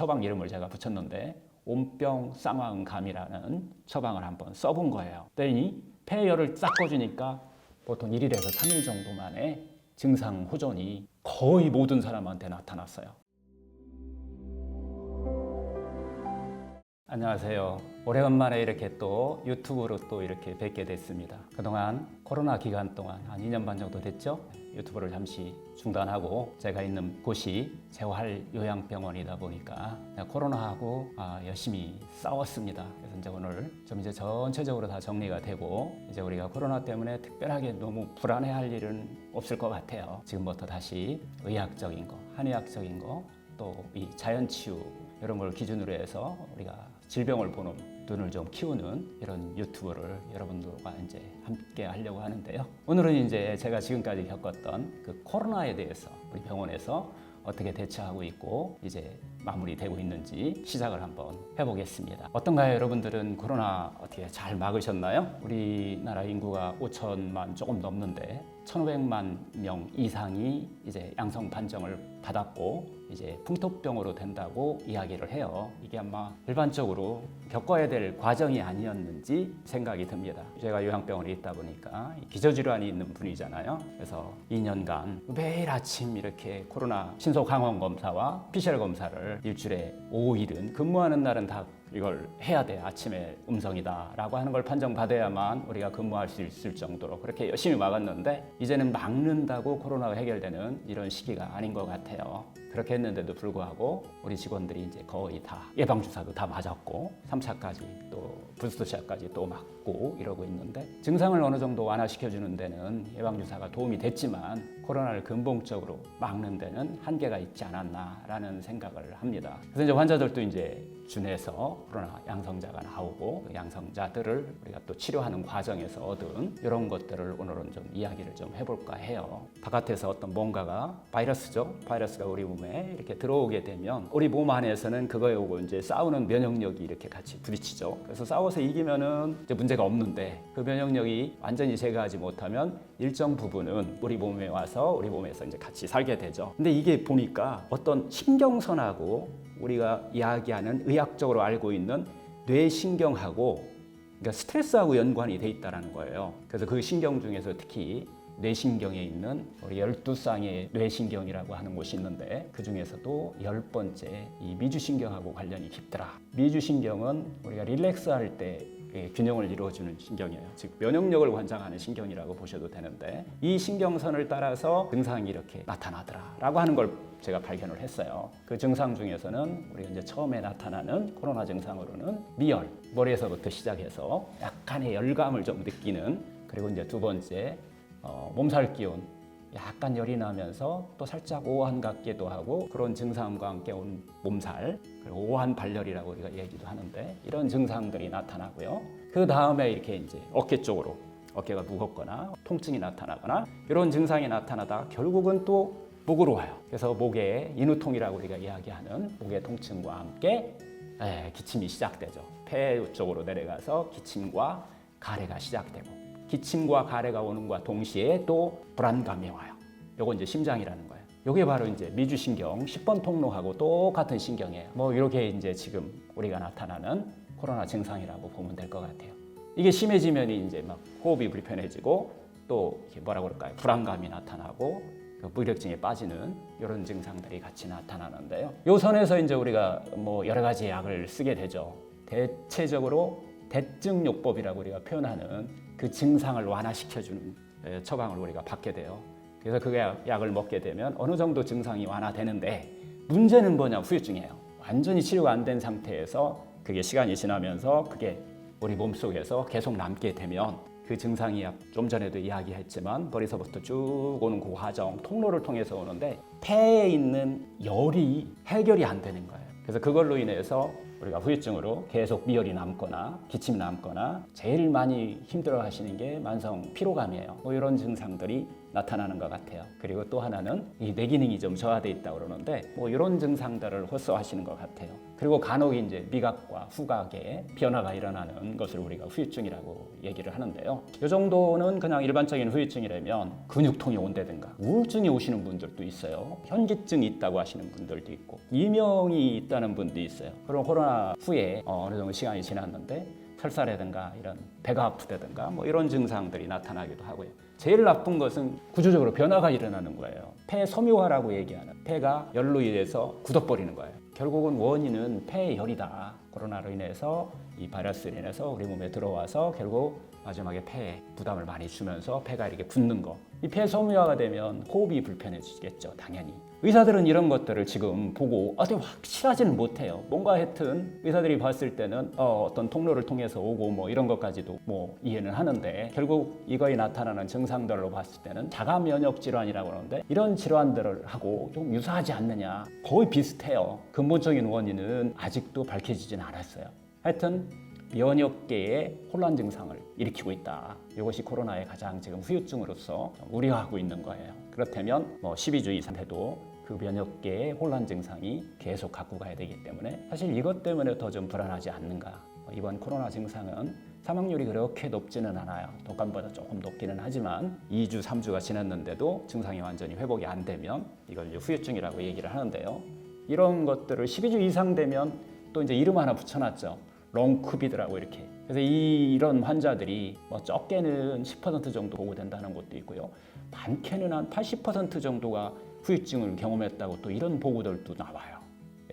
처방 이름을 제가 붙였는데 온병 쌍화음감이라는 처방을 한번 써본 거예요. 그랬더니 폐열을 싹 꺼주니까 보통 1일에서 3일 정도 만에 증상 호전이 거의 모든 사람한테 나타났어요. 안녕하세요. 오래간만에 이렇게 또 유튜브로 또 이렇게 뵙게 됐습니다. 그동안 코로나 기간 동안 한 2년 반 정도 됐죠? 유튜브를 잠시 중단하고 제가 있는 곳이 재활 요양병원이다 보니까 코로나하고 아, 열심히 싸웠습니다. 그래서 이제 오늘 좀 이제 전체적으로 다 정리가 되고 이제 우리가 코로나 때문에 특별하게 너무 불안해할 일은 없을 것 같아요. 지금부터 다시 의학적인 거, 한의학적인 거, 또 이 자연 치유 이런 걸 기준으로 해서 우리가 질병을 보는 눈을 좀 키우는 이런 유튜브를 여러분들과 이제 함께 하려고 하는데요. 오늘은 이제 제가 지금까지 겪었던 그 코로나에 대해서 우리 병원에서 어떻게 대처하고 있고 이제 마무리되고 있는지 시작을 한번 해보겠습니다. 어떤가요, 여러분들은 코로나 어떻게 잘 막으셨나요? 우리나라 인구가 5천만 조금 넘는데 1,500만 명 이상이 이제 양성 판정을 받았고 이제 풍토병으로 된다고 이야기를 해요. 이게 아마 일반적으로 겪어야 될 과정이 아니었는지 생각이 듭니다. 제가 요양병원에 있다 보니까 기저질환이 있는 분이잖아요. 그래서 2년간 매일 아침 이렇게 코로나 신속 항원 검사와 PCR 검사를 일주일에 5일은 근무하는 날은 다 이걸 해야 돼 아침에 음성이다라고 하는 걸 판정받아야만 우리가 근무할 수 있을 정도로 그렇게 열심히 막았는데 이제는 막는다고 코로나가 해결되는 이런 시기가 아닌 것 같아요. 그렇게 했는데도 불구하고 우리 직원들이 이제 거의 다 예방 주사도 다 맞았고 3차까지 또 부스터샷까지 또 맞고 이러고 있는데 증상을 어느 정도 완화시켜 주는 데는 예방 주사가 도움이 됐지만 코로나를 근본적으로 막는 데는 한계가 있지 않았나라는 생각을 합니다. 그래서 이제 환자들도 이제 준해서 코로나 양성자가 나오고 그 양성자들을 우리가 또 치료하는 과정에서 얻은 이런 것들을 오늘은 좀 이야기를 좀 해볼까 해요. 바깥에서 어떤 뭔가가 바이러스죠. 바이러스가 우리 몸에 이렇게 들어오게 되면 우리 몸 안에서는 그거에 오고 이제 싸우는 면역력이 이렇게 같이 부딪히죠. 그래서 싸워서 이기면은 이제 문제가 없는데 그 면역력이 완전히 제거하지 못하면 일정 부분은 우리 몸에 와서 우리 몸에서 이제 같이 살게 되죠. 근데 이게 보니까 어떤 신경선하고 우리가 이야기하는 의학적으로 알고 있는 뇌신경하고 그러니까 스트레스하고 연관이 돼 있다라는 거예요. 그래서 그 신경 중에서 특히 뇌신경에 있는 우리 12쌍의 뇌신경이라고 하는 곳이 있는데 그 중에서도 열 번째 이 미주신경하고 관련이 깊더라. 미주신경은 우리가 릴렉스 할때 예, 균형을 이루어주는 신경이에요. 즉 면역력을 관장하는 신경이라고 보셔도 되는데 이 신경선을 따라서 증상이 이렇게 나타나더라라고 하는 걸 제가 발견을 했어요. 그 증상 중에서는 우리가 이제 처음에 나타나는 코로나 증상으로는 미열, 머리에서부터 시작해서 약간의 열감을 좀 느끼는 그리고 이제 두 번째 어, 몸살 기운, 약간 열이 나면서 또 살짝 오한 같기도 하고 그런 증상과 함께 온 몸살 그리고 오한 발열이라고 우리가 얘기도 하는데 이런 증상들이 나타나고요. 그 다음에 이렇게 이제 어깨 쪽으로 어깨가 무겁거나 통증이 나타나거나 이런 증상이 나타나다 결국은 또 목으로 와요. 그래서 목에 인후통이라고 우리가 이야기하는 목의 통증과 함께 예, 기침이 시작되죠. 폐 쪽으로 내려가서 기침과 가래가 시작되고 기침과 가래가 오는 것과 동시에 또 불안감이 와요. 요거 이제 심장이라는 거예요. 요게 바로 이제 미주신경 10번 통로하고 똑같은 신경이에요. 뭐 이렇게 이제 지금 우리가 나타나는 코로나 증상이라고 보면 될 것 같아요. 이게 심해지면 이제 막 호흡이 불편해지고 또 뭐라 그럴까요? 불안감이 나타나고 그 무력증에 빠지는 이런 증상들이 같이 나타나는데요. 요 선에서 이제 우리가 뭐 여러 가지 약을 쓰게 되죠. 대체적으로 대증요법이라고 우리가 표현하는 그 증상을 완화시켜주는 에, 처방을 우리가 받게 돼요. 그래서 그 약- 약을 먹게 되면 어느 정도 증상이 완화되는데 문제는 뭐냐 후유증이에요. 완전히 치료가 안 된 상태에서 그게 시간이 지나면서 그게 우리 몸속에서 계속 남게 되면 그 증상이 좀 전에도 이야기했지만 머리서부터 쭉 오는 그 과정 통로를 통해서 오는데 폐에 있는 열이 해결이 안 되는 거예요. 그래서 그걸로 인해서 우리가 후유증으로 계속 미열이 남거나 기침이 남거나 제일 많이 힘들어 하시는 게 만성 피로감이에요. 뭐 이런 증상들이 나타나는 것 같아요. 그리고 또 하나는 이 뇌 기능이 좀 저하돼 있다 그러는데 뭐 이런 증상들을 호소하시는 것 같아요. 그리고 간혹 이제 미각과 후각에 변화가 일어나는 것을 우리가 후유증이라고 얘기를 하는데요. 이 정도는 그냥 일반적인 후유증이라면 근육통이 온다든가 우울증이 오시는 분들도 있어요. 현기증이 있다고 하시는 분들도 있고 이명이 있다는 분도 있어요. 그럼 코로나 후에 어, 어느 정도 시간이 지났는데 설사라든가 이런 배가 아프다든가 뭐 이런 증상들이 나타나기도 하고요. 제일 나쁜 것은 구조적으로 변화가 일어나는 거예요. 폐 섬유화라고 얘기하는 폐가 열로 인해서 굳어버리는 거예요. 결국은 원인은 폐의 열이다. 코로나로 인해서 이 바이러스로 인해서 우리 몸에 들어와서 결국 마지막에 폐에 부담을 많이 주면서 폐가 이렇게 굳는 거. 이 폐 섬유화가 되면 호흡이 불편해지겠죠, 당연히. 의사들은 이런 것들을 지금 보고 어디 확실하지는 못해요. 뭔가 하여튼 의사들이 봤을 때는 어, 어떤 통로를 통해서 오고 뭐 이런 것까지도 뭐 이해는 하는데 결국 이거에 나타나는 증상들로 봤을 때는 자가 면역 질환이라고 하는데 이런 질환들을 하고 좀 유사하지 않느냐 거의 비슷해요. 근본적인 원인은 아직도 밝혀지진 않았어요. 하여튼 면역계의 혼란 증상을 일으키고 있다. 이것이 코로나의 가장 지금 후유증으로서 우려하고 있는 거예요. 그렇다면 뭐 12주 이상 돼도 그 면역계의 혼란 증상이 계속 갖고 가야 되기 때문에 사실 이것 때문에 더 좀 불안하지 않는가. 뭐 이번 코로나 증상은 사망률이 그렇게 높지는 않아요. 독감보다 조금 높기는 하지만 2주, 3주가 지났는데도 증상이 완전히 회복이 안 되면 이걸 이제 후유증이라고 얘기를 하는데요. 이런 것들을 12주 이상 되면 또 이제 이름 하나 붙여놨죠. 롱코비드라고 이렇게. 그래서 이, 이런 환자들이 뭐 적게는 10% 정도 보고된다는 것도 있고요. 많게는 한 80% 정도가 후유증을 경험했다고 또 이런 보고들도 나와요.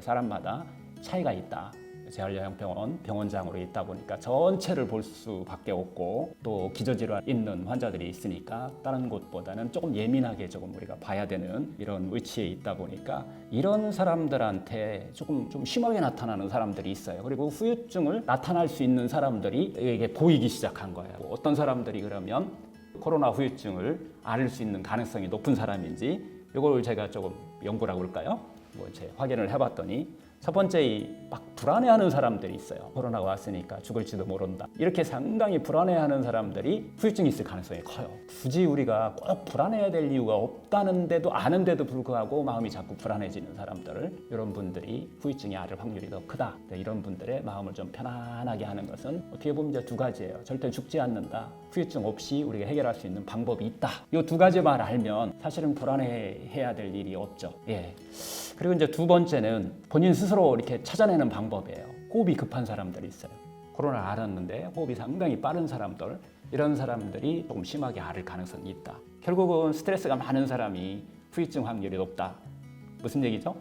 사람마다 차이가 있다. 재활요양병원 병원장으로 있다 보니까 전체를 볼 수밖에 없고 또 기저질환 있는 환자들이 있으니까 다른 곳보다는 조금 예민하게 조금 우리가 봐야 되는 이런 위치에 있다 보니까 이런 사람들한테 조금 좀 심하게 나타나는 사람들이 있어요. 그리고 후유증을 나타날 수 있는 사람들이 이게 보이기 시작한 거예요. 어떤 사람들이 그러면 코로나 후유증을 앓을 수 있는 가능성이 높은 사람인지 이걸 제가 조금 연구라고 할까요? 뭐제 확인을 해봤더니 첫 번째 이 막 불안해하는 사람들이 있어요. 코로나가 왔으니까 죽을지도 모른다. 이렇게 상당히 불안해하는 사람들이 후유증이 있을 가능성이 커요. 굳이 우리가 꼭 불안해야 될 이유가 없다는데도 아는데도 불구하고 마음이 자꾸 불안해지는 사람들을 이런 분들이 후유증이 앓을 확률이 더 크다. 네, 이런 분들의 마음을 좀 편안하게 하는 것은 어떻게 보면 두 가지예요. 절대 죽지 않는다. 후유증 없이 우리가 해결할 수 있는 방법이 있다. 이 두 가지만 알면 사실은 불안해해야 될 일이 없죠. 예. 그리고 이제 두 번째는 본인 스스로 이렇게 찾아내는 방법이에요. 호흡이 급한 사람들이 있어요. 코로나를 앓았는데 호흡이 상당히 빠른 사람들, 이런 사람들이 조금 심하게 앓을 가능성이 있다. 결국은 스트레스가 많은 사람이 후유증 확률이 높다. 무슨 얘기죠?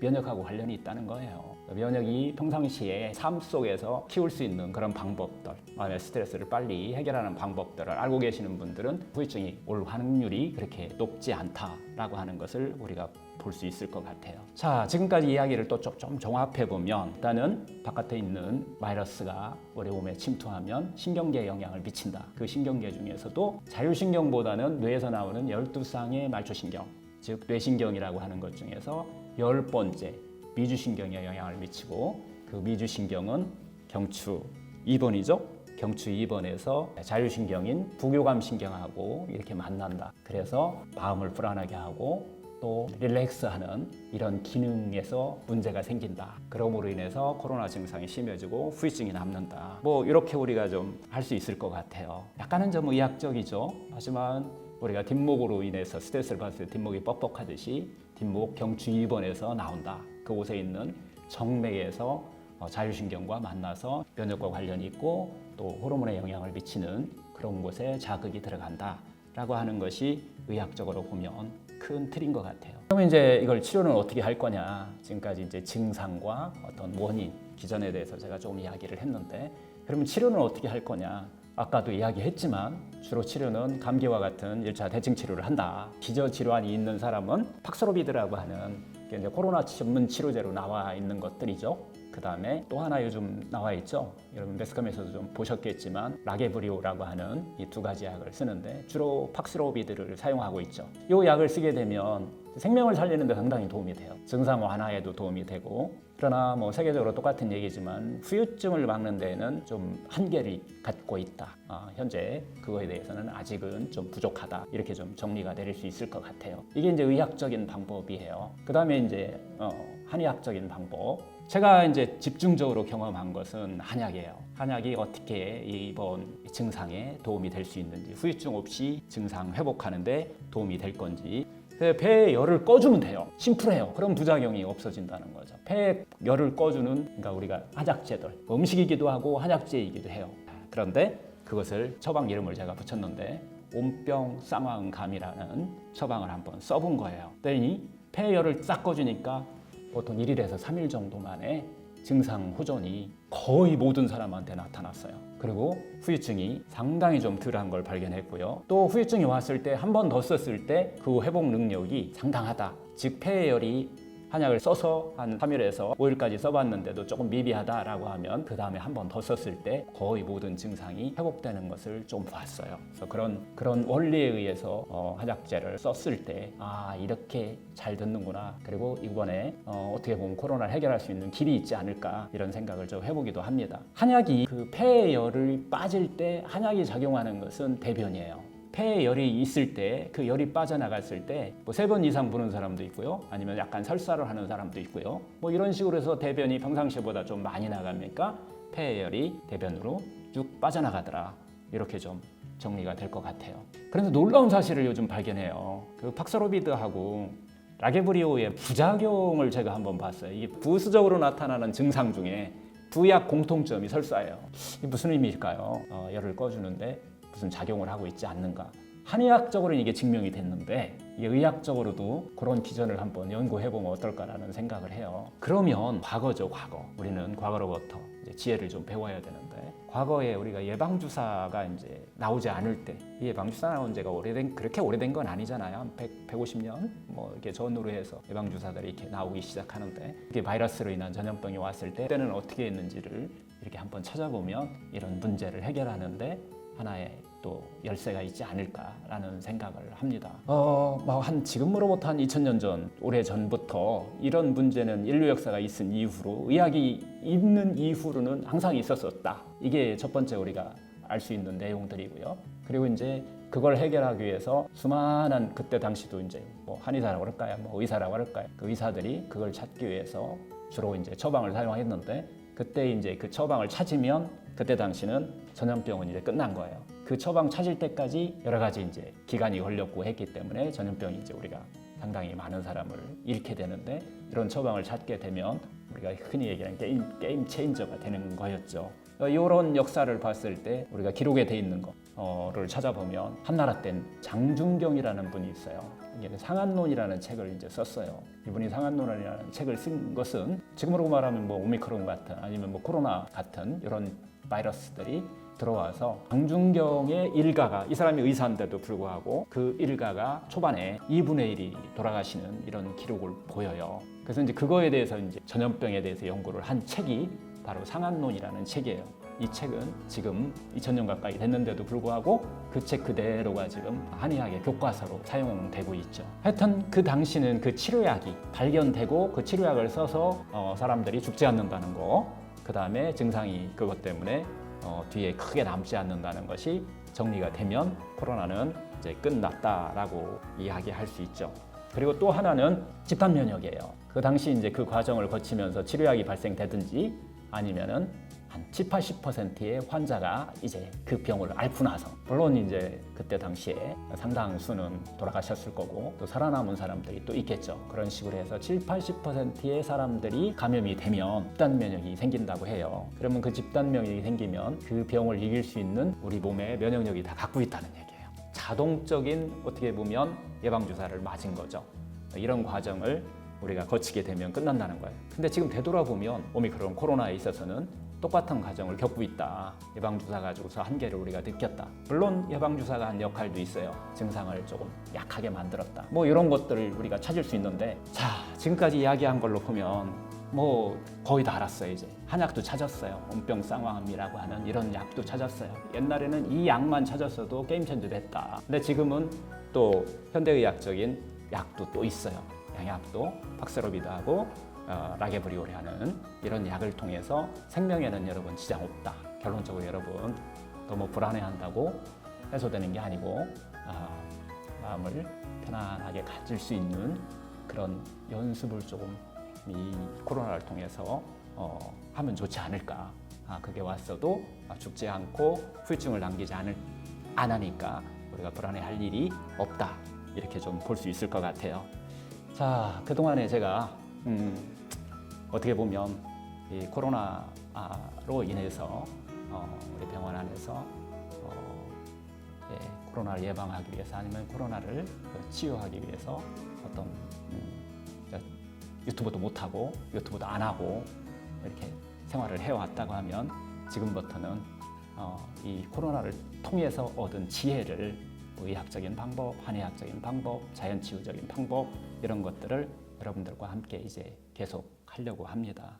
면역하고 관련이 있다는 거예요. 면역이 평상시에 삶 속에서 키울 수 있는 그런 방법들, 마음의 스트레스를 빨리 해결하는 방법들을 알고 계시는 분들은 후유증이 올 확률이 그렇게 높지 않다라고 하는 것을 우리가 볼 수 있을 것 같아요. 자, 지금까지 이야기를 또 좀 종합해 보면 일단은 바깥에 있는 바이러스가 우리 몸에 침투하면 신경계에 영향을 미친다. 그 신경계 중에서도 자율신경보다는 뇌에서 나오는 12쌍의 말초신경, 즉 뇌신경이라고 하는 것 중에서 열 번째 미주신경에 영향을 미치고 그 미주신경은 경추 2번이죠. 경추 2번에서 자율신경인 부교감 신경하고 이렇게 만난다. 그래서 마음을 불안하게 하고 또 릴렉스하는 이런 기능에서 문제가 생긴다. 그러므로 인해서 코로나 증상이 심해지고 후유증이 남는다. 뭐 이렇게 우리가 좀 할 수 있을 것 같아요. 약간은 좀 의학적이죠. 하지만 우리가 뒷목으로 인해서 스트레스를 받을 때 뒷목이 뻑뻑하듯이 뒷목 경추 2번에서 나온다. 그곳에 있는 정맥에서 어, 자율신경과 만나서 면역과 관련이 있고 또 호르몬에 영향을 미치는 그런 곳에 자극이 들어간다 라고 하는 것이 의학적으로 보면 큰 틀인 것 같아요. 그러면 이제 이걸 치료는 어떻게 할 거냐? 지금까지 이제 증상과 어떤 원인 기전에 대해서 제가 조금 이야기를 했는데 그러면 치료는 어떻게 할 거냐? 아까도 이야기했지만 주로 치료는 감기와 같은 1차 대증 치료를 한다. 기저 질환이 있는 사람은 팍스로비드라고 하는 이제 코로나 전문 치료제로 나와 있는 것들이죠. 그 다음에 또 하나 요즘 나와 있죠. 여러분 매스컴에서도 좀 보셨겠지만 라게브리오라고 하는 이 두 가지 약을 쓰는데 주로 팍스로비드를 사용하고 있죠. 이 약을 쓰게 되면 생명을 살리는 데 상당히 도움이 돼요. 증상 완화에도 도움이 되고 그러나 뭐 세계적으로 똑같은 얘기지만 후유증을 막는 데에는 좀 한계를 갖고 있다. 아, 현재 그거에 대해서는 아직은 좀 부족하다. 이렇게 좀 정리가 내릴 수 있을 것 같아요. 이게 이제 의학적인 방법이에요. 그 다음에 이제 어, 한의학적인 방법. 제가 이제 집중적으로 경험한 것은 한약이에요. 한약이 어떻게 이번 증상에 도움이 될 수 있는지, 후유증 없이 증상 회복하는데 도움이 될 건지, 배에 열을 꺼주면 돼요. 심플해요. 그럼 부작용이 없어진다는 거죠. 배에 열을 꺼주는 그러니까 우리가 한약재들 음식이기도 하고 한약재이기도 해요. 그런데 그것을 처방 이름을 제가 붙였는데 온병 쌍황감이라는 처방을 한번 써본 거예요. 그랬더니 폐 열을 싹 꺼주니까 보통 1일에서 3일 정도 만에 증상 호전이 거의 모든 사람한테 나타났어요. 그리고 후유증이 상당히 좀 덜한 걸 발견했고요. 또 후유증이 왔을 때 한 번 더 썼을 때 그 회복 능력이 상당하다. 즉 폐열이 한약을 써서 한 3일에서 5일까지 써봤는데도 조금 미비하다라고 하면 그 다음에 한 번 더 썼을 때 거의 모든 증상이 회복되는 것을 좀 봤어요. 그래서 그런 그런 원리에 의해서 어, 한약제를 썼을 때 아 이렇게 잘 듣는구나. 그리고 이번에 어, 어떻게 보면 코로나를 해결할 수 있는 길이 있지 않을까 이런 생각을 좀 해보기도 합니다. 한약이 그 폐의 열을 빠질 때 한약이 작용하는 것은 대변이에요. 폐에 열이 있을 때 그 열이 빠져나갔을 때 뭐 세 번 이상 부는 사람도 있고요. 아니면 약간 설사를 하는 사람도 있고요. 뭐 이런 식으로 해서 대변이 평상시보다 좀 많이 나가니까 폐의 열이 대변으로 쭉 빠져나가더라. 이렇게 좀 정리가 될 것 같아요. 그런데 놀라운 사실을 요즘 발견해요. 그 팍스로비드하고 라게브리오의 부작용을 제가 한번 봤어요. 이게 부수적으로 나타나는 증상 중에 부약 공통점이 설사예요. 이게 무슨 의미일까요? 어, 열을 꺼주는데 무슨 작용을 하고 있지 않는가. 한의학적으로는 이게 증명이 됐는데 이게 의학적으로도 그런 기전을 한번 연구해보면 어떨까라는 생각을 해요. 그러면 과거죠, 과거. 우리는 과거로부터 이제 지혜를 좀 배워야 되는데 과거에 우리가 예방주사가 이제 나오지 않을 때이 예방주사 나온 지가 오래된 그렇게 오래된 건 아니잖아요. 한 100, 150년 뭐 이렇게 전후로 해서 예방주사들이 이렇게 나오기 시작하는데 이게 바이러스로 인한 전염병이 왔을 때 그때는 어떻게 했는지를 이렇게 한번 찾아보면 이런 문제를 해결하는데 하나의 또 열쇠가 있지 않을까라는 생각을 합니다. 어, 뭐한 지금으로부터 한 2000년 전, 오래 전부터 이런 문제는 인류 역사가 있은 이후로 의학이 있는 이후로는 항상 있었었다. 이게 첫 번째 우리가 알 수 있는 내용들이고요. 그리고 이제 그걸 해결하기 위해서 수많은 그때 당시도 이제 뭐 한의사라고 할까요, 뭐 의사라고 할까요, 그 의사들이 그걸 찾기 위해서 주로 이제 처방을 사용했는데 그때 이제 그 처방을 찾으면 그때 당시는 전염병은 이제 끝난 거예요. 그 처방 찾을 때까지 여러 가지 이제 기간이 걸렸고 했기 때문에 전염병이 이제 우리가 상당히 많은 사람을 잃게 되는데 이런 처방을 찾게 되면 우리가 흔히 얘기하는 게임 게임 체인저가 되는 거였죠. 이런 역사를 봤을 때 우리가 기록에 돼 있는 거를 찾아보면 한나라 땐 장중경이라는 분이 있어요. 이게 상한론이라는 책을 이제 썼어요. 이분이 상한론이라는 책을 쓴 것은 지금으로 말하면 뭐 오미크론 같은 아니면 뭐 코로나 같은 이런 바이러스들이 들어와서 장중경의 일가가 이 사람이 의사인데도 불구하고 그 일가가 초반에 2분의 1이 돌아가시는 이런 기록을 보여요. 그래서 이제 그거에 대해서 이제 전염병에 대해서 연구를 한 책이 바로 상한론이라는 책이에요. 이 책은 지금 2000년 가까이 됐는데도 불구하고 그 책 그대로가 지금 한의학의 교과서로 사용되고 있죠. 하여튼 그 당시는 그 치료약이 발견되고 그 치료약을 써서 어, 사람들이 죽지 않는다는 거, 그 다음에 증상이 그것 때문에 어, 뒤에 크게 남지 않는다는 것이 정리가 되면 코로나는 이제 끝났다라고 이야기할 수 있죠. 그리고 또 하나는 집단 면역이에요. 그 당시 이제 그 과정을 거치면서 치료약이 발생되든지 아니면은 한 7, 80%의 환자가 이제 그 병을 앓고 나서 물론 이제 그때 당시에 상당수는 돌아가셨을 거고 또 살아남은 사람들이 또 있겠죠. 그런 식으로 해서 7, 80%의 사람들이 감염이 되면 집단 면역이 생긴다고 해요. 그러면 그 집단 면역이 생기면 그 병을 이길 수 있는 우리 몸의 면역력이 다 갖고 있다는 얘기예요. 자동적인 어떻게 보면 예방 주사를 맞은 거죠. 이런 과정을 우리가 거치게 되면 끝난다는 거예요. 근데 지금 되돌아보면 오미크론 코로나에 있어서는 똑같은 과정을 겪고 있다. 예방주사 가지고서 한계를 우리가 느꼈다. 물론 예방주사가 한 역할도 있어요. 증상을 조금 약하게 만들었다. 뭐 이런 것들을 우리가 찾을 수 있는데 자 지금까지 이야기한 걸로 보면 뭐 거의 다 알았어요 이제 한약도 찾았어요 온병 쌍화암이라고 하는 이런 약도 찾았어요 옛날에는 이 약만 찾았어도 게임 체인저 됐다 근데 지금은 또 현대의학적인 약도 또 있어요. 양약도 박스로비도 하고 어, 라게브리오를 하는 이런 약을 통해서 생명에는 여러분 지장 없다. 결론적으로 여러분 너무 불안해한다고 해소되는 게 아니고 아, 마음을 편안하게 가질 수 있는 그런 연습을 조금 이 코로나를 통해서 어, 하면 좋지 않을까. 아, 그게 왔어도 아, 죽지 않고 후유증을 남기지 않을 안 하니까 우리가 불안해할 일이 없다. 이렇게 좀 볼 수 있을 것 같아요. 자, 그 동안에 제가 음, 어떻게 보면 이 코로나로 인해서 어, 우리 병원 안에서 어, 예, 코로나를 예방하기 위해서 아니면 코로나를 그 치유하기 위해서 어떤 음, 자, 유튜브도 못 하고 유튜브도 안 하고 이렇게 생활을 해왔다고 하면 지금부터는 어, 이 코로나를 통해서 얻은 지혜를 의학적인 방법, 한의학적인 방법, 자연치유적인 방법 이런 것들을 여러분들과 함께 이제 계속 하려고 합니다.